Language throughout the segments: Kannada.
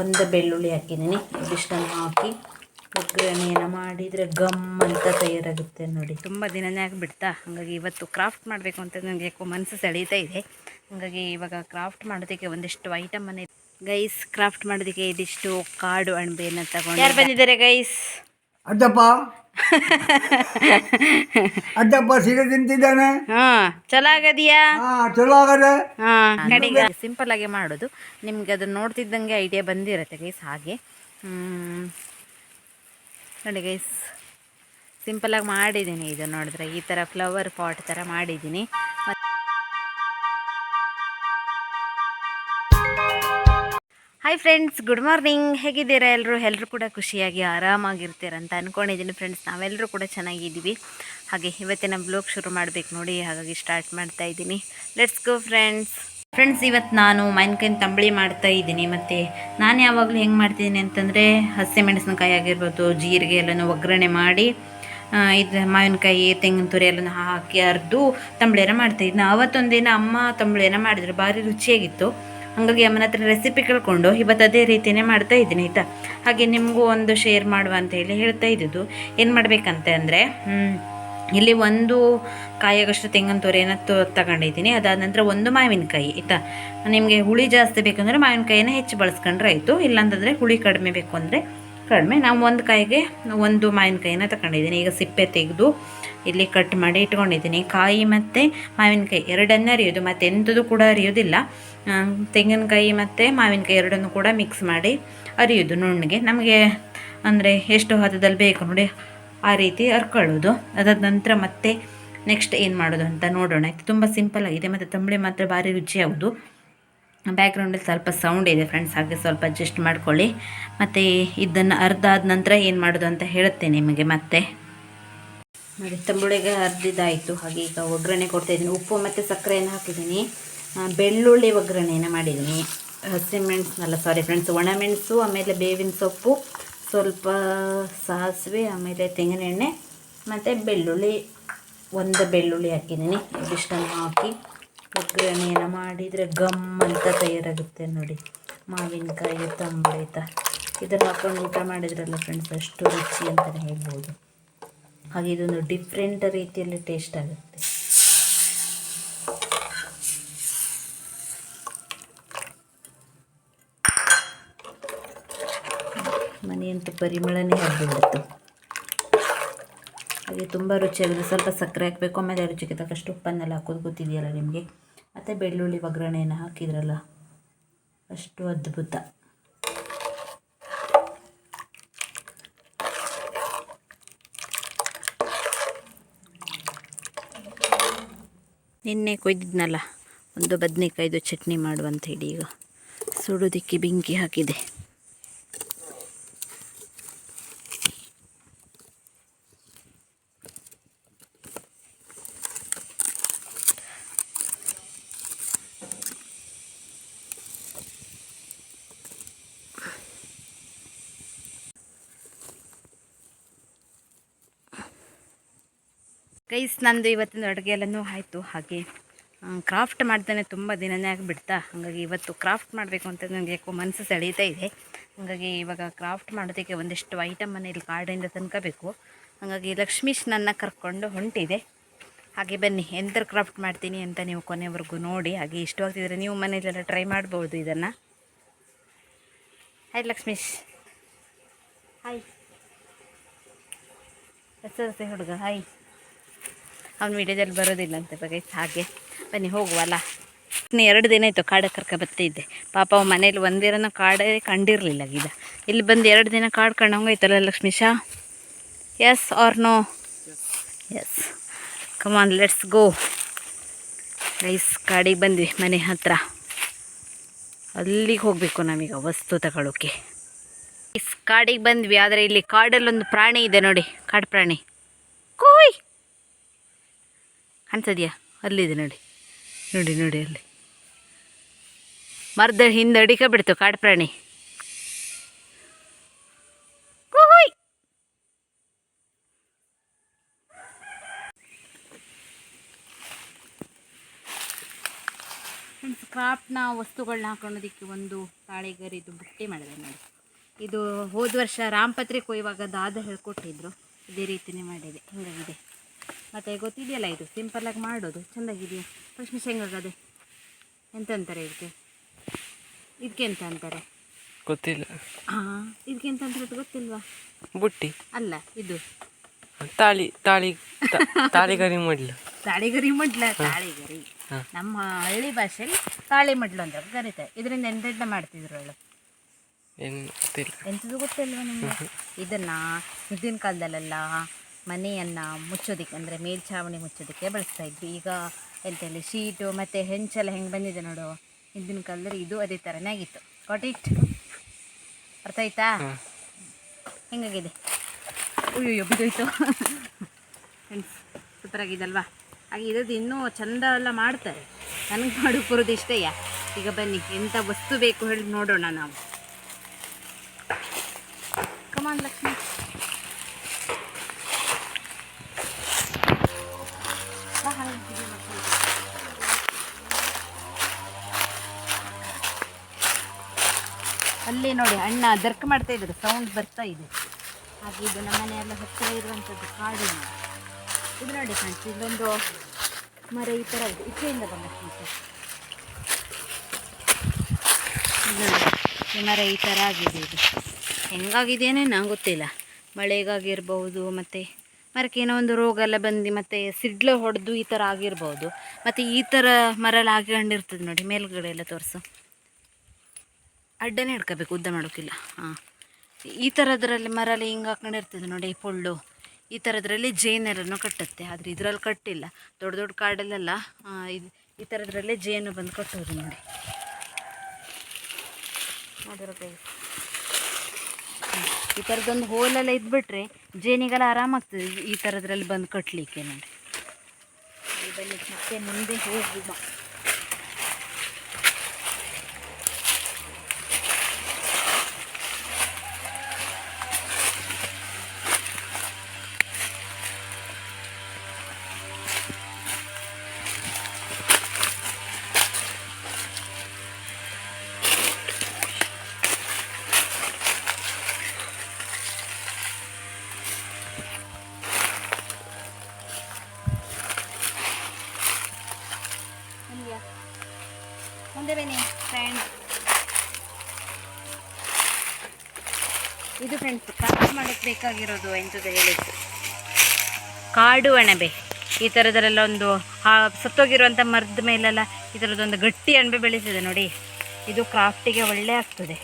ಒಂದು ಬೆಳ್ಳುಳ್ಳಿ ಹಾಕಿದ್ದೀನಿ. ಇದಿಷ್ಟನ್ನು ಹಾಕಿ ಒಗ್ಗರಣೆಯನ್ನು ಮಾಡಿದರೆ ಗಮ್ ಅಂತ ತಯಾರಾಗುತ್ತೆ ನೋಡಿ. ತುಂಬ ದಿನನೇ ಆಗಿಬಿಡ್ತಾ. ಹಾಗಾಗಿ ಇವತ್ತು ಕ್ರಾಫ್ಟ್ ಮಾಡಬೇಕು ಅಂತ ನನಗೆ ಯಾಕೋ ಮನಸ್ಸು ಸೆಳೀತಾ ಇದೆ. ಹಾಗಾಗಿ ಇವಾಗ ಕ್ರಾಫ್ಟ್ ಮಾಡೋದಕ್ಕೆ ಒಂದಿಷ್ಟು ಐಟಮನ್ನು ಗೈಸ್ ಕ್ರಾಫ್ಟ್ ಮಾಡೋದಕ್ಕೆ ಇದಿಷ್ಟು ಕಾಡು ಅಣಬೆಯನ್ನು ತಗೊಂಡು ಯಾರು ಬಂದಿದ್ದಾರೆ ಗೈಸ್ ಅಡ್ಡಪ್ಪ. ಅಡ್ಡಪ್ಪ ಸೀರೆ ತಿಂತಿದ್ದಾನೆ. ಹಾ ಚಲೋ ಆಗದಿಯಾ ಹಾ ಚಲೋ ಆಗದೆ ಹಾಂ ಕಡೆಗೆ ಸಿಂಪಲ್ ಆಗಿ ಮಾಡೋದು. ನಿಮ್ಗೆ ಅದನ್ನ ನೋಡ್ತಿದ್ದಂಗೆ ಐಡಿಯಾ ಬಂದಿರತ್ತೆ ಗೈಸ್ ಹಾಗೆ. ಹ್ಮ್. ನೋಡಿ ಗೈಸ್ ಸಿಂಪಲ್ ಆಗಿ ಮಾಡಿದ್ದೀನಿ ಇದು ನೋಡಿದ್ರೆ. ಈ ಥರ ಫ್ಲವರ್ ಪಾಟ್ ಥರ ಮಾಡಿದ್ದೀನಿ. ಹಾಯ್ ಫ್ರೆಂಡ್ಸ್ ಗುಡ್ ಮಾರ್ನಿಂಗ್ ಹೇಗಿದ್ದೀರಾ ಎಲ್ಲರೂ ಎಲ್ಲರೂ ಕೂಡ ಖುಷಿಯಾಗಿ ಆರಾಮಾಗಿರ್ತೀರ ಅಂತ ಅಂದ್ಕೊಂಡಿದ್ದೀನಿ ಫ್ರೆಂಡ್ಸ್ ನಾವೆಲ್ಲರೂ ಕೂಡ ಚೆನ್ನಾಗಿದ್ದೀವಿ. ಹಾಗೆ ಇವತ್ತಿನ ಬ್ಲಾಗ್ ಶುರು ಮಾಡಬೇಕು ನೋಡಿ, ಹಾಗಾಗಿ ಸ್ಟಾರ್ಟ್ ಮಾಡ್ತಾ ಇದ್ದೀನಿ. ಲೆಟ್ಸ್ ಗೋ ಫ್ರೆಂಡ್ಸ್ ಫ್ರೆಂಡ್ಸ್ ಇವತ್ತು ನಾನು ಮಾವಿನಕಾಯಿನ ತಂಬಳಿ ಮಾಡ್ತಾ ಇದ್ದೀನಿ. ಮತ್ತು ನಾನು ಯಾವಾಗಲೂ ಹೆಂಗೆ ಮಾಡ್ತಿದ್ದೀನಿ ಅಂತಂದರೆ ಹಸಿಮೆಣಸಿನಕಾಯಿ ಆಗಿರ್ಬೋದು, ಜೀರಿಗೆ ಎಲ್ಲನೂ ಒಗ್ಗರಣೆ ಮಾಡಿ ಇದು ಮಾವಿನಕಾಯಿ, ತೆಂಗಿನ ತುರಿ ಎಲ್ಲ ಹಾಕಿ ಅರ್ದು ತಂಬಳಿನ ಮಾಡ್ತಾಯಿದ್ದೆ ಅವತ್ತೊಂದಿನ ಅಮ್ಮ ತಂಬಳಿನ ಮಾಡಿದ್ರು. ಭಾರಿ ರುಚಿಯಾಗಿತ್ತು. ಹಾಗಾಗಿ ಅಮ್ಮನ ಹತ್ರ ರೆಸಿಪಿ ಕೇಳ್ಕೊಂಡು ಇವತ್ತು ಅದೇ ರೀತಿಯೇ ಮಾಡ್ತಾ ಇದ್ದೀನಿ, ಆಯಿತಾ? ಹಾಗೆ ನಿಮಗೂ ಒಂದು ಶೇರ್ ಮಾಡುವ ಅಂತ ಹೇಳಿ ಹೇಳ್ತಾ ಇದ್ದಿದ್ದು ಏನು ಮಾಡಬೇಕಂತ ಅಂದರೆ ಇಲ್ಲಿ ಒಂದು ಕಾಯಾಗಷ್ಟು ತೆಂಗಿನ ತೋರೆನ ತೊ, ತಗೊಂಡಿದ್ದೀನಿ. ಅದಾದ ನಂತರ ಒಂದು ಮಾವಿನಕಾಯಿ, ಆಯಿತಾ? ನಿಮಗೆ ಹುಳಿ ಜಾಸ್ತಿ ಬೇಕಂದರೆ ಮಾವಿನಕಾಯಿನ ಹೆಚ್ಚು ಬಳಸ್ಕೊಂಡ್ರೆ ಆಯಿತು. ಇಲ್ಲಾಂತಂದರೆ ಹುಳಿ ಕಡಿಮೆ ಬೇಕು ಅಂದರೆ ಕಡಿಮೆ. ನಾವು ಒಂದು ಕಾಯಿಗೆ ಒಂದು ಮಾವಿನಕಾಯಿನ ತಗೊಂಡಿದ್ದೀನಿ ಈಗ ಸಿಪ್ಪೆ ತೆಗೆದು ಇಲ್ಲಿ ಕಟ್ ಮಾಡಿ ಇಟ್ಕೊಂಡಿದ್ದೀನಿ ಕಾಯಿ ಮತ್ತು ಮಾವಿನಕಾಯಿ ಎರಡನ್ನೇ ಅರಿಯೋದು, ಮತ್ತು ಎಂಥದ್ದು ಕೂಡ ಅರಿಯೋದಿಲ್ಲ. ತೆಂಗಿನಕಾಯಿ ಮತ್ತು ಮಾವಿನಕಾಯಿ ಎರಡನ್ನು ಕೂಡ ಮಿಕ್ಸ್ ಮಾಡಿ ಅರಿಯೋದು ನುಣ್ಣಗೆ. ನಮಗೆ ಅಂದರೆ ಎಷ್ಟು ಹದದಲ್ಲಿ ಬೇಕು ನೋಡಿ ಆ ರೀತಿ ಅರ್ಕೊಳ್ಳೋದು. ಅದಾದ ನಂತರ ಮತ್ತೆ ನೆಕ್ಸ್ಟ್ ಏನು ಮಾಡೋದು ಅಂತ ನೋಡೋಣ. ಇದು ತುಂಬ ಸಿಂಪಲ್ ಆಗಿದೆ. ಮತ್ತು ತಂಬಳಿ ಮಾತ್ರ ಭಾರಿ ರುಚಿಯಾಗೋದು ಬ್ಯಾಕ್ಗ್ರೌಂಡಲ್ಲಿ ಸ್ವಲ್ಪ ಸೌಂಡ್ ಇದೆ ಫ್ರೆಂಡ್ಸ್ ಹಾಗೆ ಸ್ವಲ್ಪ ಅಡ್ಜಸ್ಟ್ ಮಾಡ್ಕೊಳ್ಳಿ. ಮತ್ತು ಇದನ್ನು ಅರ್ಧ ಆದ ನಂತರ ಏನು ಮಾಡೋದು ಅಂತ ಹೇಳುತ್ತೇನೆ ನಿಮಗೆ ಮತ್ತೆ. ನೋಡಿ, ತಂಬುಳಿಗೆ ಇದಾಯಿತು ಹಾಗೆ ಈಗ ಒಗ್ಗರಣೆ ಕೊಡ್ತಾಯಿದ್ದೀನಿ ಉಪ್ಪು ಮತ್ತು ಸಕ್ಕರೆಯನ್ನು ಹಾಕಿದ್ದೀನಿ. ಬೆಳ್ಳುಳ್ಳಿ ಒಗ್ಗರಣೆಯನ್ನು ಮಾಡಿದ್ದೀನಿ. ಹಸಿಮೆಣಸಿನಲ್ಲ ಸಾರಿ ಫ್ರೆಂಡ್ಸ್ ಒಣಮೆಣಸು ಆಮೇಲೆ ಬೇವಿನ ಸೊಪ್ಪು, ಸ್ವಲ್ಪ ಸಾಸಿವೆ, ಆಮೇಲೆ ತೆಂಗಿನೆಣ್ಣೆ ಮತ್ತು ಬೆಳ್ಳುಳ್ಳಿ, ಒಂದು ಬೆಳ್ಳುಳ್ಳಿ ಹಾಕಿದ್ದೀನಿ. ಇದಿಷ್ಟನ್ನು ಹಾಕಿ. ಒಗ್ಗರಣೆಯನ್ನು ಮಾಡಿದರೆ ಗಮ್ ಅಂತ ತಯಾರಾಗುತ್ತೆ ನೋಡಿ. ಮಾವಿನಕಾಯಿ ತಂಬಳಿತ ಇದನ್ನು ಹಾಕೊಂಡು ಊಟ ಮಾಡಿದ್ರಲ್ಲ ಫ್ರೆಂಡ್ಸ್ ಅಷ್ಟು ರುಚಿ ಅಂತಲೇ ಹೇಳ್ಬೋದು. ಹಾಗೆ ಇದೊಂದು ಡಿಫ್ರೆಂಟ್ ರೀತಿಯಲ್ಲಿ ಟೇಸ್ಟ್ ಆಗುತ್ತೆ. ಮನೆಯಂತೂ ಪರಿಮಳನೇ ಹರಿಬಿಡುತ್ತೆ ಹಾಗೆ ತುಂಬ ರುಚಿಯಾಗಿದೆ. ಸ್ವಲ್ಪ ಸಕ್ಕರೆ ಹಾಕಬೇಕು, ಆಮೇಲೆ ರುಚಿಗೆ ತಕ್ಕಷ್ಟು ಉಪ್ಪನ್ನೆಲ್ಲ ಹಾಕೋದು. ಗೊತ್ತಿದೆಯಲ್ಲ ನಿಮಗೆ? ಮತ್ತು ಬೆಳ್ಳುಳ್ಳಿ ಒಗ್ಗರಣೆಯನ್ನು ಹಾಕಿದ್ರಲ್ಲ, ಅಷ್ಟು ಅದ್ಭುತ. ನಿನ್ನೆ ಕೊಯ್ದಿದ್ನಲ್ಲ, ಒಂದು ಬದನೆಕಾಯ್ದು ಚಟ್ನಿ ಮಾಡುವಂಥೇಳಿ ಈಗ. ಸುಡೋದಿಕ್ಕೆ ಬೆಂಕಿ ಹಾಕಿದೆ. ಗೈಸ್, ನಂದು ಇವತ್ತಿನ ಅಡುಗೆ ಎಲ್ಲನೂ ಆಯಿತು. ಹಾಗೆ ಕ್ರಾಫ್ಟ್ ಮಾಡ್ತಾನೆ ತುಂಬ ದಿನನೇ ಆಗಿಬಿಡ್ತಾ. ಹಾಗಾಗಿ ಇವತ್ತು ಕ್ರಾಫ್ಟ್ ಮಾಡಬೇಕು ಅಂತ ನನಗೆ ಯಾಕೋ ಮನಸ್ಸು ಸೆಳೀತಾ ಇದೆ. ಹಾಗಾಗಿ ಇವಾಗ ಕ್ರಾಫ್ಟ್ ಮಾಡೋದಕ್ಕೆ ಒಂದಿಷ್ಟು ಐಟಮನ್ನು ಇಲ್ಲಿ ಕಾಡಿಂದ ತನ್ಕೋಬೇಕು ಹಾಗಾಗಿ ಲಕ್ಷ್ಮೀಶ್ ನನ್ನ ಕರ್ಕೊಂಡು ಹೊಂಟಿದೆ. ಹಾಗೆ ಬನ್ನಿ ಎಂಥರ ಕ್ರಾಫ್ಟ್ ಮಾಡ್ತೀನಿ ಅಂತ ನೀವು ಕೊನೆವರೆಗೂ ನೋಡಿ. ಹಾಗೆ ಇಷ್ಟವಾಗ್ತಿದ್ರೆ ನೀವು ಮನೇಲೆಲ್ಲ ಟ್ರೈ ಮಾಡ್ಬೋದು ಇದನ್ನು. ಹಾಯ್ ಲಕ್ಷ್ಮೀಶ್. ಹಾಯ್ ಹೆಸರು ಹುಡುಗ. ಹಾಯ್ ಅವ್ನು ವಿಡಿಯೋದಲ್ಲಿ ಬರೋದಿಲ್ಲ ಅಂತ ಬಗ್ಗೆ ಹಾಗೆ ಬನ್ನಿ, ಹೋಗುವಲ್ಲ. ಇನ್ನು ಎರಡು ದಿನ ಆಯಿತು ಕಾಡ ಕರ್ಕ ಬರ್ತಿದ್ದೆ. ಪಾಪ ಅವ ಮನೇಲಿ ಒಂದಿರನ ಕಾಡೇ ಕಂಡಿರಲಿಲ್ಲ ಗೀದ ಇಲ್ಲಿ ಬಂದು ಎರಡು ದಿನ ಕಾಡು ಕಂಡಂಗಾಯ್ತಲ್ಲ Lakshmisha yes or no yes come on let's go rise ಕಾಡಿಗೆ ಬಂದ್ವಿ, ಮನೆ ಹತ್ರ. ಅಲ್ಲಿಗೆ ಹೋಗಬೇಕು ನಮಗೆ ವಸ್ತು ತಗೊಳ್ಳೋಕೆ ಕಾಡಿಗೆ ಬಂದ್ವಿ, ಆದರೆ ಇಲ್ಲಿ ಕಾಡಲ್ಲೊಂದು ಪ್ರಾಣಿ ಇದೆ ನೋಡಿ. ಕಾಡು ಪ್ರಾಣಿ. ಕೋಯ್! ಕಾಣಿಸದ್ಯಾ ಅಲ್ಲಿದೆ ನೋಡಿ. ನೋಡಿ ನೋಡಿ ಅಲ್ಲಿ. ಮರದ ಹಿಂದೆ ಅಡಿಕೆ ಬಿಡ್ತು ಕಾಡು ಪ್ರಾಣಿ. ಕ್ರಾಫ್ಟ್ನ ವಸ್ತುಗಳನ್ನ ಹಾಕೊಳ್ಳೋದಕ್ಕೆ ಒಂದು ತಾಳೆಗರಿದು ಬುಟ್ಟಿ ಮಾಡಿದೆ ನೋಡಿ. ಇದು ಹೋದ ವರ್ಷ ರಾಮಪತ್ರಿ ಕೊಯ್ಯುವಾಗ ದಾದ ಹೇಳ್ಕೊಟ್ಟಿದ್ರು. ಇದೇ ರೀತಿನೇ ಮಾಡಿದೆ. ಹಿಂಗಾಗಿದೆ. ಮತ್ತು ಗೊತ್ತಿದೆಯಲ್ಲ ಇದು? ಸಿಂಪಲ್ಲಾಗಿ ಮಾಡೋದು. ಚೆಂದಾಗಿದೆಯಾ ಫಸ್ಟ್ ಅದೇ ಎಂತ ಅಂತಾರೆ ಇದಕ್ಕೆ? ಇದಕ್ಕೆ ಎಂತ ಅಂತಾರೆ ಗೊತ್ತಿಲ್ಲ. ಹಾಂ ಇದಕ್ಕೆ ಎಂತ ಅಂತಾರೆ ಅಂತ ಗೊತ್ತಿಲ್ವಾ? ಬುಟ್ಟಿ. ಅಲ್ಲ ಇದು. ತಾಳಿ ತಾಳಿ ತಾಳಿಗರಿ ಮಡ್ಲು. ತಾಳಿಗರಿ ಮಡ್ಲ ತಾಳಿಗರಿ. ನಮ್ಮ ಹಳ್ಳಿ ಭಾಷೆಯಲ್ಲಿ ತಾಳಿ ಮಡ್ಲು ಅಂತ ಕರೀತಾರೆ. ಇದರಿಂದ ಎಂತೆಂತ ಮಾಡ್ತಿದ್ರು ಅವಳು ಎಂತದು ಗೊತ್ತಿಲ್ವಾ ನಿಮಗೆ? ಇದನ್ನ ಹಿಂದಿನ ಕಾಲದಲ್ಲೆಲ್ಲ ಮನೆಯನ್ನ ಮುಚ್ಚೋದಕ್ಕೆ ಅಂದರೆ ಮೇಲ್ಛಾವಣಿ ಮುಚ್ಚೋದಕ್ಕೆ ಬಳಸ್ತಾ ಇದ್ವಿ. ಈಗ ಎಂತ ಹೇಳಿ ಶೀಟು ಮತ್ತು ಹೆಂಚೆಲ್ಲ ಹೆಂಗೆ ಬಂದಿದೆ ನೋಡು ಹಿಂದಿನ ಕಾಲದಲ್ಲಿ ಇದು ಅದೇ ಥರನೇ ಆಗಿತ್ತು. ಕಾಟ್ ಇಟ್ ಅರ್ಥ ಆಯ್ತಾ? ಹೆಂಗಾಗಿದೆ? ಅಯ್ಯೋ ಬಿದ್ದೋಯ್ತು. ಫ್ರೆಂಡ್ಸ್ ಸೂಪರ್ ಆಗಿದಲ್ವಾ? ಹಾಗೆ ಇರೋದು ಇನ್ನೂ ಚಂದ ಎಲ್ಲ ಮಾಡ್ತಾರೆ. ನನಗೆ ಮಾಡಿ ಬರೋದು ಇಷ್ಟೇಯ ಈಗ ಬನ್ನಿ ಎಂಥ ವಸ್ತು ಬೇಕು ಹೇಳಿ ನೋಡೋಣ ನಾವು ಕಮಾನ್ ಲಕ್ಷ್ಮಿ ಬಾ, ಹಾಗೆ ಬಿಡಿ ಮಕ್ಕಳು. ಅಲ್ಲಿ ನೋಡಿ ಅಣ್ಣ ದರ್ಕ ಮಾಡ್ತಾ ಇದ್ದಾರೆ ಸೌಂಡ್ ಬರ್ತಾ ಇದೆ. ಹಾಗೆ ಇದು ನಮ್ಮ ಮನೆಯೆಲ್ಲ ಹತ್ತಿರ ಇರುವಂಥದ್ದು ಕಾಡು. ಇದು ನೋಡಿ ಫ್ರೆಂಡ್ಸ್ ಇಲ್ಲೊಂದು ಮರ ಈ ಥರ ಇದೆ. ಇಚ್ಛೆಯಿಂದ ಬಂದ ಈ ಮರ ಈ ಥರ ಆಗಿದೆ ಇದು. ಹೆಂಗಾಗಿದೆಯೇ ನಂಗೆ ಗೊತ್ತಿಲ್ಲ. ಮಳೆಗಾಗಿರ್ಬೋದು ಮತ್ತು ಮರಕ್ಕೆ ಏನೋ ಒಂದು ರೋಗ ಎಲ್ಲ ಬಂದು, ಮತ್ತು ಸಿಡ್ಲು ಹೊಡೆದು ಈ ಥರ ಆಗಿರ್ಬೋದು ಮತ್ತು ಈ ಥರ ಮರಲ್ಲಿ ಆಗಿಕೊಂಡಿರ್ತದೆ ನೋಡಿ, ಮೇಲ್ಗಡೆ ಎಲ್ಲ ತೋರಿಸು. ಅಡ್ಡನೇ ಹಿಡ್ಕೋಬೇಕು, ಉದ್ದ ಮಾಡೋಕ್ಕಿಲ್ಲ. ಹಾಂ. ಈ ಥರದ್ರಲ್ಲಿ ಮರಲ್ಲಿ ಹಿಂಗೆ ಹಾಕೊಂಡಿರ್ತದೆ ನೋಡಿ, ಈ ಪೊಳ್ಳು. ಈ ಥರದ್ರಲ್ಲಿ ಜೇನರನ್ನು ಕಟ್ಟುತ್ತೆ. ಆದರೆ ಇದರಲ್ಲಿ ಕಟ್ಟಿಲ್ಲ. ದೊಡ್ಡ ದೊಡ್ಡ ಕಾಡಲ್ಲೆಲ್ಲ ಇದು, ಈ ಥರದ್ರಲ್ಲೇ ಜೇನು ಬಂದು ಕಟ್ಟೋದು ನೋಡಿ. ಈ ಥರದ್ದೊಂದು ಹೋಲೆಲ್ಲ ಇದ್ಬಿಟ್ರೆ ಜೇನಿಗೆಲ್ಲ ಆರಾಮಾಗ್ತದೆ ಈ- ಥರದ್ರಲ್ಲಿ ಬಂದು ಕಟ್ಟಲಿಕ್ಕೆ ನೋಡಿ. ಬನ್ನಿ ಮುಂದೆ ಹೋಗುವ ಅಲ್ಲಿಯ ಮುಂದೆ ಬನ್ನಿ ಫ್ರೆಂಡ್ ಇದು ಫ್ರೆಂಡ್ಸ್ ಕ್ರಾಫ್ಟ್ ಮಾಡೋಕ್ಕೆ ಬೇಕಾಗಿರೋದು ಎಂಥದ್ದು ಹೇಳಿ? ಕಾಡು ಅಣಬೆ. ಈ ಥರದಲ್ಲೆಲ್ಲ ಒಂದು ಹಾ ಸತ್ತೋಗಿರುವಂಥ ಮರದ ಮೇಲೆಲ್ಲ ಈ ಥರದ್ದೊಂದು ಗಟ್ಟಿ ಅಣಬೆ ಬೆಳೀತಿದೆ ನೋಡಿ. ಇದು ಕ್ರಾಫ್ಟಿಗೆ ಒಳ್ಳೆ ಆಗ್ತದೆ.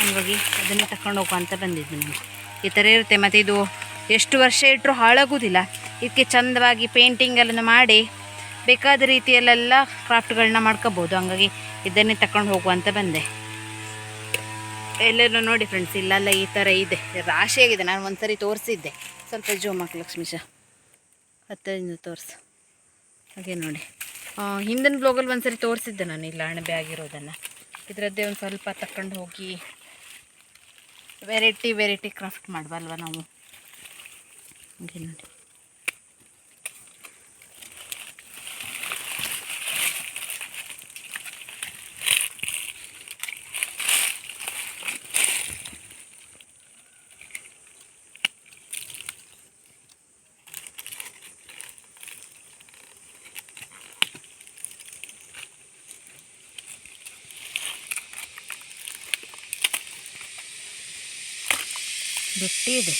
ಹಂಗಾಗಿ ಅದನ್ನು ತಗೊಂಡು ಅಂತ ಬಂದಿದ್ದು ನಾನು. ಈ ಥರ ಇರುತ್ತೆ. ಮತ್ತು ಇದು ಎಷ್ಟು ವರ್ಷ ಇಟ್ಟರೂ ಹಾಳಾಗೋದಿಲ್ಲ. ಇದಕ್ಕೆ ಚಂದವಾಗಿ ಪೇಂಟಿಂಗ್ ಎಲ್ಲ ಮಾಡಿ ಬೇಕಾದ ರೀತಿಯಲ್ಲೆಲ್ಲ ಕ್ರಾಫ್ಟ್ಗಳನ್ನ ಮಾಡ್ಕೋಬೋದು. ಹಂಗಾಗಿ ಇದನ್ನೇ ತಗೊಂಡು ಹೋಗುವಂತ ಬಂದೆ. ಎಲ್ಲೆಲ್ಲೂ ನೋಡಿ ಫ್ರೆಂಡ್ಸ್ ಇಲ್ಲೆಲ್ಲ ಈ ಥರ ಇದೆ. ರಾಶಿಯಾಗಿದೆ ನಾನು ಒಂದ್ಸರಿ ತೋರಿಸಿದ್ದೆ. ಸ್ವಲ್ಪ ಜೂಮ್ ಹಾಕಿ ಲಕ್ಷ್ಮೀಶ, ಹತ್ತರಿಂದ ತೋರಿಸು. ಹಾಗೆ ನೋಡಿ. ಹಿಂದಿನ ಬ್ಲಾಗಲ್ಲಿ ಒಂದ್ಸರಿ ತೋರಿಸಿದ್ದೆ ನಾನು ಇಲ್ಲ ಅಣಬೆ ಆಗಿರೋದನ್ನು. ಇದರದ್ದೇ ಒಂದು ಸ್ವಲ್ಪ ತಕ್ಕೊಂಡು ಹೋಗಿ ವೆರೈಟಿ ವೆರೈಟಿ ಕ್ರಾಫ್ಟ್ ಮಾಡಬಲ್ವ ನಾವು? ಹಾಗೆ ನೋಡಿ. ಗಟ್ಟಿ ಇದೆ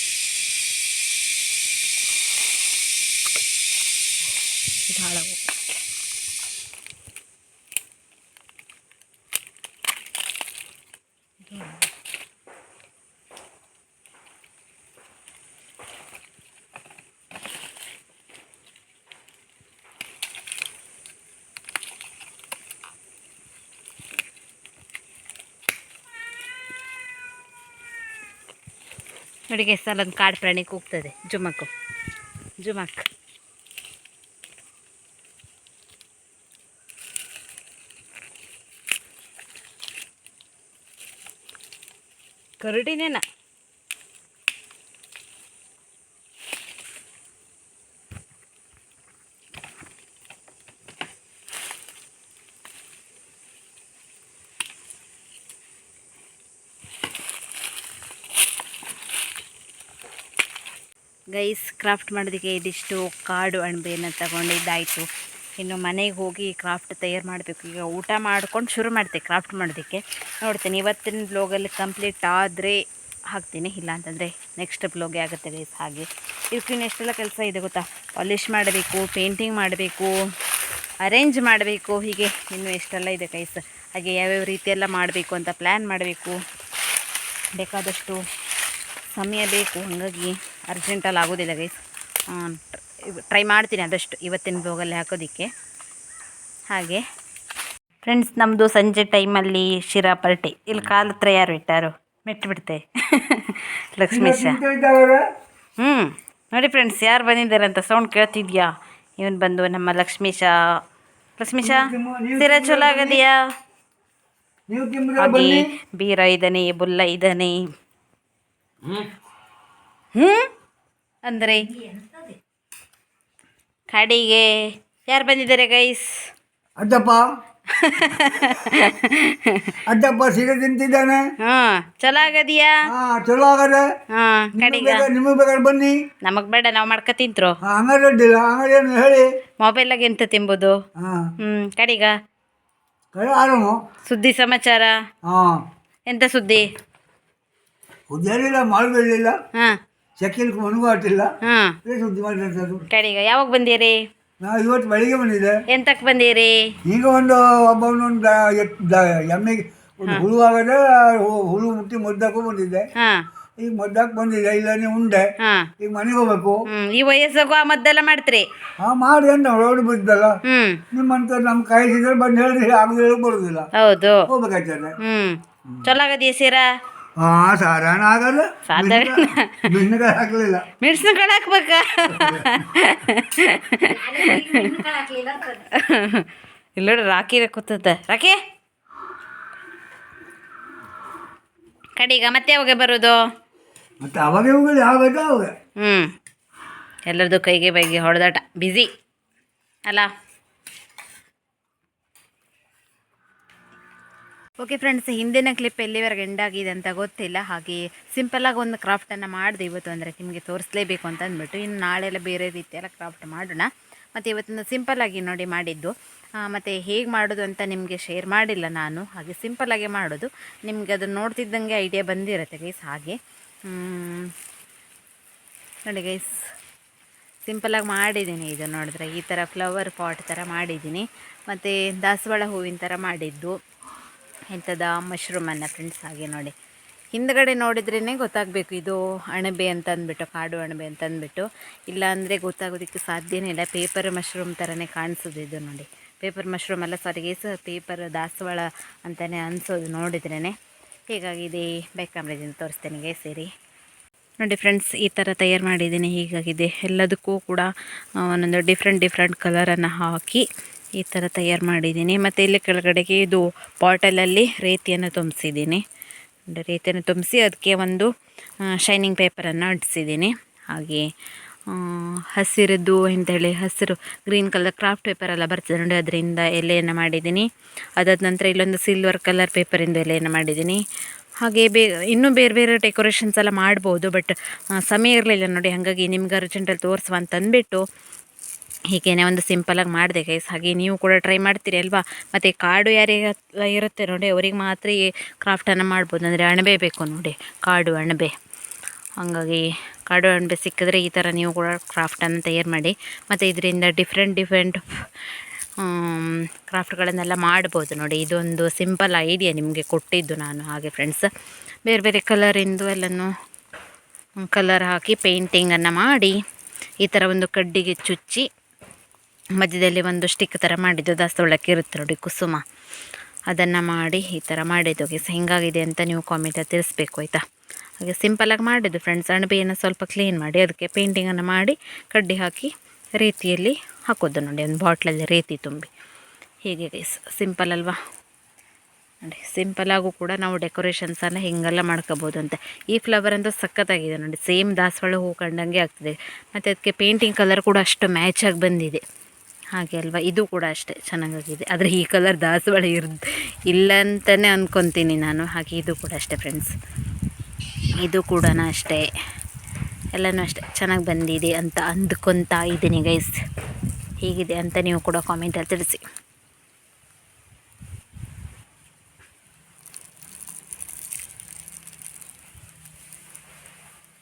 ಇದು ಹಾಳಾಗು ನೋಡಿ ಗೈಸ್ ಅಲ್ಲೊಂದು ಕಾಡು ಪ್ರಾಣಿ ಕೂಗ್ತದೆ ಜುಮಕ್ಕು. ಜುಮಕ್. ಕರಡಿನೇನ? ಗೈಸ್, ಕ್ರಾಫ್ಟ್ ಮಾಡೋದಕ್ಕೆ ಇದಿಷ್ಟು ಕಾಡು ಅಣಬೆಯನ್ನು ತಗೊಂಡಿದ್ದಾಯಿತು. ಇನ್ನು ಮನೆಗೆ ಹೋಗಿ ಕ್ರಾಫ್ಟ್ ತಯಾರು ಮಾಡಬೇಕು. ಈಗ ಊಟ ಮಾಡ್ಕೊಂಡು ಶುರು ಮಾಡ್ತೆ ಕ್ರಾಫ್ಟ್ ಮಾಡೋದಕ್ಕೆ. ನೋಡ್ತೀನಿ, ಇವತ್ತಿನ ಬ್ಲೋಗಲ್ಲಿ ಕಂಪ್ಲೀಟ್ ಆದರೆ ಹಾಕ್ತೀನಿ. ಇಲ್ಲ ಅಂತಂದರೆ ನೆಕ್ಸ್ಟ್ ಬ್ಲೋಗೆ ಆಗುತ್ತೆ ಗೈಸ್ ಹಾಗೆ. ಇದಕ್ಕಿನ್ನು ಎಷ್ಟೆಲ್ಲ ಕೆಲಸ ಇದೆ ಗೊತ್ತಾ? ಪಾಲಿಷ್ ಮಾಡಬೇಕು ಪೇಂಟಿಂಗ್ ಮಾಡಬೇಕು ಅರೇಂಜ್ ಮಾಡಬೇಕು. ಹೀಗೆ ಇನ್ನೂ ಎಷ್ಟೆಲ್ಲ ಇದೆ ಗೈಸ್ ಹಾಗೆ ಯಾವ್ಯಾವ ರೀತಿಯೆಲ್ಲ ಮಾಡಬೇಕು ಅಂತ ಪ್ಲ್ಯಾನ್ ಮಾಡಬೇಕು. ಬೇಕಾದಷ್ಟು ಸಮಯ ಬೇಕು, ಹಾಗಾಗಿ ಅರ್ಜೆಂಟಲ್ಲಿ ಆಗೋದಿಲ್ಲ ಗೈಸ್ ಟ್ರೈ ಮಾಡ್ತೀನಿ ಅದಷ್ಟು. ಇವತ್ತಿನ ಭೋಗಲ್ಲಿ ಹಾಕೋದಕ್ಕೆ. ಹಾಗೆ. ಫ್ರೆಂಡ್ಸ್ ನಮ್ಮದು ಸಂಜೆ ಟೈಮಲ್ಲಿ ಶಿರಾ ಪಾರ್ಟಿ ಇಲ್ಲಿ ಕಾಲ ಹತ್ರ ಯಾರು ಇಟ್ಟಾರು? ಮೆಟ್ಬಿಡ್ತೆ. ಲಕ್ಷ್ಮೀಶ. ಹ್ಞೂ ನೋಡಿ ಫ್ರೆಂಡ್ಸ್ ಯಾರು ಬಂದಿದ್ದಾರೆ ಅಂತ ಸೌಂಡ್ ಕೇಳ್ತಿದ್ಯಾ? ಇವನು ಬಂದು ನಮ್ಮ ಲಕ್ಷ್ಮೀಶ. ಲಕ್ಷ್ಮೀಶ ಸಿರ ಚಲೋ ಆಗದೆಯಾ? ಹಾಗೆ ಬೀರ ಇದ್ದಾನೆ ಬುಲ್ಲ ಇದ್ದಾನೆ. ಹ್ಞೂ ಅಂದರೆ ಕಡೆಗೆ ಯಾರು ಬಂದಿದ್ದಾರೆ ಗೈಸ್ ಅಜ್ಜಪ್ಪ ಅಜ್ಜಪ್ಪ ಸೀರೆ ತಿಂತಿದ್ದಾನೆ. ಹಾ ಚಲೋ ಆಗದಿಯಾ? ಹಾ ಚಲೋ ಆಗದೆ. ಹಾಂ ಕಡಿಗ. ನಿಮಗೆ ಬೇಕಾದ್ರೆ ಬನ್ನಿ. ನಮಗೆ ಬೇಡ ನಾವು ಮಾಡ್ಕೊ ತಿಂತ್ರು ಅಂಗಡಿ ಅಡ್ಡಿಲ್ಲ ಅಂಗಡಿ ಏನು ಹೇಳಿ. ಮೊಬೈಲಾಗ ಎಂತ ತಿಂಬೋದು? ಹ್ಮ್ ಕಡಿಗ. ಸುದ್ದಿ ಸಮಾಚಾರ? ಹಾ. ಎಂತ ಸುದ್ದಿ? ಉದ್ಯಾನಿಲ್ಲ ಮಾಡಬೇಡಿಲ್ಲ ಹಾಂ. ಚೆಕ್ಕಿಲ್ ಅನುಭವ ಆಟಿಲ್ಲ ಹಾಂ. ಇದೇ ಸುದ್ದಿ ಮಾಡಿರ್ತದ್ದು ಕಡಿಗ ಯಾವಾಗ ಬಂದಿರಿ? ನಾ ಇವತ್ತು ಬೆಳಿಗ್ಗೆ ಬಂದಿದೆ ಎಂತಕ್ಕೆ ಬಂದಿರಿ? ಈಗ ಒಂದು ಒಬ್ಬನೊಂದು ಎಮ್ಮೆಗೆ ಒಂದು ಹುಳು ಆಗದೆ ಹುಳು ಮುಟ್ಟಿ ಮುದ್ದಕ್ಕೂ ಬಂದಿದ್ದೆ. ಈಗ ಮದ್ದಕ್ಕೆ ಬಂದಿದೆ ಇಲ್ಲ ನೀವು ಉಂಡೆ. ಈಗ ಮನೆಗೆ ಹೋಗ್ಬೇಕು. ಈ ವಯಸ್ಸಾಗೂ ಆ ಮದ್ದೆಲ್ಲ ಮಾಡ್ತೀರಿ? ಹಾ ಮಾಡಿ ಅಂತ ರೋಡ್ ಬಿದ್ದಲ್ಲ. ನಿಮ್ಮಂತ ನಮ್ಮ ಕಾಯಿಸಿದ್ರೆ ಬಂದು ಹೇಳ್ರಿ ಆಗದೆ ಬರೋದಿಲ್ಲ. ಹೌದು. ಹೋಗ್ಬೇಕಾಗ್ತದೆ ಚಲೋ ಆಗದೆಯಾ ಸೀರಾ? ಹಾ ಸಾಧಾರಣ ಆಗಲ್ಲ. ಸಾಧಾರಣ. ಮೆಣಸಿನಕಾಯಿ ಹಾಕ್ಲಿಲ್ಲ. ಮೆಣಸಿನಕಾಳು ಹಾಕ್ಬೇಕ? ಇಲ್ಲ ನೋಡಿ ರಾಕಿ ಕೂತದ ರಾಕಿ! ಕಡೀಗ ಮತ್ತೆ ಯಾವಾಗ ಬರೋದು? ಮತ್ತೆ ಅವಾಗ ಯಾವಾಗ ಅವಾಗ ಹ್ಞೂ ಎಲ್ಲರದು ಕೈಗೆ ಬೈಗೆ ಹೊಡೆದಾಟ. ಬ್ಯುಸಿ ಅಲ್ಲ? ಓಕೆ ಫ್ರೆಂಡ್ಸ್ ಹಿಂದಿನ ಕ್ಲಿಪ್ ಎಲ್ಲಿವರೆಗೆ ಎಂಡ್ ಆಗಿದೆ ಅಂತ ಗೊತ್ತಿಲ್ಲ. ಹಾಗೆ ಸಿಂಪಲಾಗಿ ಒಂದು ಕ್ರಾಫ್ಟನ್ನು ಮಾಡಿದೆ ಇವತ್ತು ಅಂದರೆ ನಿಮಗೆ ತೋರಿಸಲೇಬೇಕು ಅಂತ ಅಂದ್ಬಿಟ್ಟು. ಇನ್ನು ನಾಳೆ ಎಲ್ಲ ಬೇರೆ ರೀತಿಯೆಲ್ಲ ಕ್ರಾಫ್ಟ್ ಮಾಡೋಣ. ಮತ್ತು ಇವತ್ತಿನ ಸಿಂಪಲ್ಲಾಗಿ ನೋಡಿ ಮಾಡಿದ್ದು. ಮತ್ತು ಹೇಗೆ ಮಾಡೋದು ಅಂತ ನಿಮಗೆ ಶೇರ್ ಮಾಡಿಲ್ಲ ನಾನು. ಹಾಗೆ ಸಿಂಪಲ್ಲಾಗೆ ಮಾಡೋದು. ನಿಮಗೆ ಅದನ್ನು ನೋಡ್ತಿದ್ದಂಗೆ ಐಡಿಯಾ ಬಂದಿರುತ್ತೆ ಗೈಸ್ ಹಾಗೆ. ನೋಡಿ ಗೈಸ್ ಸಿಂಪಲಾಗಿ ಮಾಡಿದ್ದೀನಿ ಇದು ನೋಡಿದ್ರೆ. ಈ ಥರ ಫ್ಲವರ್ ಪಾಟ್ ಥರ ಮಾಡಿದ್ದೀನಿ. ಮತ್ತು ದಾಸವಾಳ ಹೂವಿನ ಥರ ಮಾಡಿದ್ದು. ಎಂಥದ ಮಶ್ರೂಮನ್ನು ಫ್ರೆಂಡ್ಸ್ ಹಾಗೆ ನೋಡಿ. ಹಿಂದ್ಗಡೆ ನೋಡಿದ್ರೇ ಗೊತ್ತಾಗಬೇಕು, ಇದು ಅಣಬೆ ಅಂತ ಅಂದ್ಬಿಟ್ಟು ಕಾಡು ಅಣಬೆ ಅಂತ ಅಂದ್ಬಿಟ್ಟು ಇಲ್ಲ ಅಂದರೆ ಗೊತ್ತಾಗೋದಕ್ಕೆ ಸಾಧ್ಯನೇ ಇಲ್ಲ. ಪೇಪರ್ ಮಶ್ರೂಮ್ ಥರನೇ ಕಾಣಿಸೋದು ಇದು ನೋಡಿ. ಪೇಪರ್ ಮಶ್ರೂಮ್ ಎಲ್ಲ ಸಾರಿಗೆ ಸಹ ಪೇಪರ್ ದಾಸವಾಳ ಅಂತಲೇ ಅನಿಸೋದು ನೋಡಿದ್ರೇ ಹೀಗಾಗಿದೆ ಬೇಕಾಮ್ರದಿಂದ ತೋರಿಸ್ತೇನೆ ಸೇರಿ ನೋಡಿ ಫ್ರೆಂಡ್ಸ್ ಈ ಥರ ತಯಾರು ಮಾಡಿದ್ದೀನಿ. ಹೀಗಾಗಿದೆ ಎಲ್ಲದಕ್ಕೂ ಕೂಡ ಒಂದೊಂದು ಡಿಫ್ರೆಂಟ್ ಡಿಫ್ರೆಂಟ್ ಕಲರನ್ನು ಹಾಕಿ. ಈ ಥರ ತಯಾರು ಮಾಡಿದ್ದೀನಿ. ಮತ್ತು ಇಲ್ಲಿ ಕೆಳಗಡೆಗೆ ಇದು ಬಾಟಲಲ್ಲಿ ರೇತಿಯನ್ನು ತುಂಬಿಸಿದ್ದೀನಿ. ರೇತಿಯನ್ನು ತುಂಬಿಸಿ ಅದಕ್ಕೆ ಒಂದು ಶೈನಿಂಗ್ ಪೇಪರನ್ನು ಅಂಟಿಸಿದ್ದೀನಿ. ಹಾಗೆ ಹಸಿರದ್ದು ಎಂಥೇಳಿ ಹಸಿರು ಗ್ರೀನ್ ಕಲರ್ ಕ್ರಾಫ್ಟ್ ಪೇಪರ್ ಎಲ್ಲ ಬರ್ತದೆ ನೋಡಿ, ಅದರಿಂದ ಎಲೆಯನ್ನು ಮಾಡಿದ್ದೀನಿ. ಅದಾದ ನಂತರ ಇಲ್ಲೊಂದು ಸಿಲ್ವರ್ ಕಲರ್ ಪೇಪರಿಂದ ಎಲೆಯನ್ನು ಮಾಡಿದ್ದೀನಿ. ಹಾಗೆ ಬೇ, ಇನ್ನೂ ಬೇರೆ ಬೇರೆ ಡೆಕೋರೇಷನ್ಸ್ ಎಲ್ಲ ಮಾಡ್ಬೋದು ಬಟ್ ಸಮಯ ಇರಲಿಲ್ಲ ನೋಡಿ, ಹಾಗಾಗಿ ನಿಮ್ಗೆ ಅರ್ಜೆಂಟಲ್ಲಿ ತೋರಿಸುವ ಅಂತ ಹೀಗೇನೆ ಒಂದು ಸಿಂಪಲಾಗಿ ಮಾಡಿದೆ ಗೈಸ್ ಹಾಗೆ ನೀವು ಕೂಡ ಟ್ರೈ ಮಾಡ್ತೀರಿ ಅಲ್ವಾ? ಮತ್ತು ಕಾಡು ಯಾರಿಗೆ ಇರುತ್ತೆ ನೋಡಿ, ಅವ್ರಿಗೆ ಮಾತ್ರ ಈ ಕ್ರಾಫ್ಟನ್ನು ಮಾಡ್ಬೋದು. ಅಂದರೆ ಅಣಬೆ ಬೇಕು ನೋಡಿ, ಕಾಡು ಅಣಬೆ. ಹಾಗಾಗಿ ಕಾಡು ಅಣಬೆ ಸಿಕ್ಕಿದ್ರೆ ಈ ಥರ ನೀವು ಕೂಡ ಕ್ರಾಫ್ಟನ್ನು ತಯಾರು ಮಾಡಿ. ಮತ್ತು ಇದರಿಂದ ಡಿಫ್ರೆಂಟ್ ಡಿಫ್ರೆಂಟ್ ಕ್ರಾಫ್ಟ್ಗಳನ್ನೆಲ್ಲ ಮಾಡ್ಬೋದು ನೋಡಿ. ಇದೊಂದು ಸಿಂಪಲ್ ಐಡಿಯಾ ನಿಮಗೆ ಕೊಟ್ಟಿದ್ದು ನಾನು ಹಾಗೆ ಫ್ರೆಂಡ್ಸ್ ಬೇರೆ ಬೇರೆ ಕಲರಿಂದು ಎಲ್ಲನೂ ಕಲರ್ ಹಾಕಿ ಪೇಂಟಿಂಗನ್ನು ಮಾಡಿ, ಈ ಥರ ಒಂದು ಕಡ್ಡಿಗೆ ಚುಚ್ಚಿ ಮಧ್ಯದಲ್ಲಿ ಒಂದು ಸ್ಟಿಕ್ ಥರ ಮಾಡಿದ್ದು ದಾಸವಾಳಕ್ಕೆ ಇರುತ್ತೆ ನೋಡಿ ಕುಸುಮ. ಅದನ್ನು ಮಾಡಿ ಈ ಥರ ಮಾಡಿದ್ದು. ಗೆಸ್ ಹೆಂಗಾಗಿದೆ ಅಂತ ನೀವು ಕಾಮೆಂಟಲ್ಲಿ ತಿಳಿಸ್ಬೇಕು, ಆಯಿತಾ? ಹಾಗೆ ಸಿಂಪಲಾಗಿ ಮಾಡಿದ್ದು ಫ್ರೆಂಡ್ಸ್ ಅಣಬೆಯನ್ನು ಸ್ವಲ್ಪ ಕ್ಲೀನ್ ಮಾಡಿ, ಅದಕ್ಕೆ ಪೇಂಟಿಂಗನ್ನು ಮಾಡಿ, ಕಡ್ಡಿ ಹಾಕಿ ರೀತಿಯಲ್ಲಿ ಹಾಕೋದು ನೋಡಿ, ಒಂದು ಬಾಟ್ಲಲ್ಲಿ ರೀತಿ ತುಂಬಿ. ಹೀಗೆ ಸಿಂಪಲ್ ಅಲ್ವಾ? ನೋಡಿ ಸಿಂಪಲಾಗೂ ಕೂಡ ನಾವು ಡೆಕೋರೇಷನ್ಸನ್ನು ಹಿಂಗೆಲ್ಲ ಮಾಡ್ಕೋಬೋದು ಅಂತ. ಈ ಫ್ಲವರ್ ಅಂತೂ ಸಖತ್ತಾಗಿದೆ ನೋಡಿ. ಸೇಮ್ ದಾಸವಾಳ ಹೂ ಕಂಡಂಗೆ ಆಗ್ತದೆ. ಮತ್ತು ಅದಕ್ಕೆ ಪೇಂಟಿಂಗ್ ಕಲರ್ ಕೂಡ ಅಷ್ಟು ಮ್ಯಾಚಾಗಿ ಬಂದಿದೆ. ಹಾಗೆ ಅಲ್ವಾ? ಇದು ಕೂಡ ಅಷ್ಟೇ ಚೆನ್ನಾಗಾಗಿದೆ. ಆದರೆ ಈ ಕಲರ್ ದಾಸವಾಳ ಇರ್, ಇಲ್ಲ ಅಂತಲೇ ಅಂದ್ಕೊತೀನಿ ನಾನು. ಹಾಗೆ ಇದು ಕೂಡ ಅಷ್ಟೇ ಫ್ರೆಂಡ್ಸ್ ಇದು ಕೂಡ ಅಷ್ಟೇ. ಎಲ್ಲನೂ ಅಷ್ಟೇ. ಚೆನ್ನಾಗಿ ಬಂದಿದೆ ಅಂತ ಅಂದ್ಕೊತಾ ಇದ್ದೀನಿ ಗೈಸ್ ಹೀಗಿದೆ ಅಂತ ನೀವು ಕೂಡ ಕಾಮೆಂಟಲ್ಲಿ ತಿಳಿಸಿ.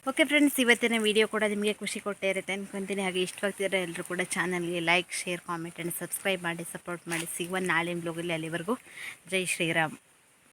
ಓಕೆ ಫ್ರೆಂಡ್ಸ್ ಇವತ್ತಿನ ವಿಡಿಯೋ ಕೂಡ ನಿಮಗೆ ಖುಷಿ ಕೊಟ್ಟೇ ಇರುತ್ತೆ ಅನ್ಕೊತೀನಿ. ಹಾಗೆ ಇಷ್ಟವಾಗ್ತಿದ್ರೆ ಎಲ್ಲರೂ ಕೂಡ ಚಾನಲ್ಗೆ like share comment and subscribe ಮಾಡಿ ಸಪೋರ್ಟ್ ಮಾಡಿ. ಸಿಗುವ ನಾಳಿನ ಬ್ಲಾಗಲ್ಲಿ ಅಲ್ಲಿವರೆಗೂ. ಜೈ ಶ್ರೀರಾಮ್.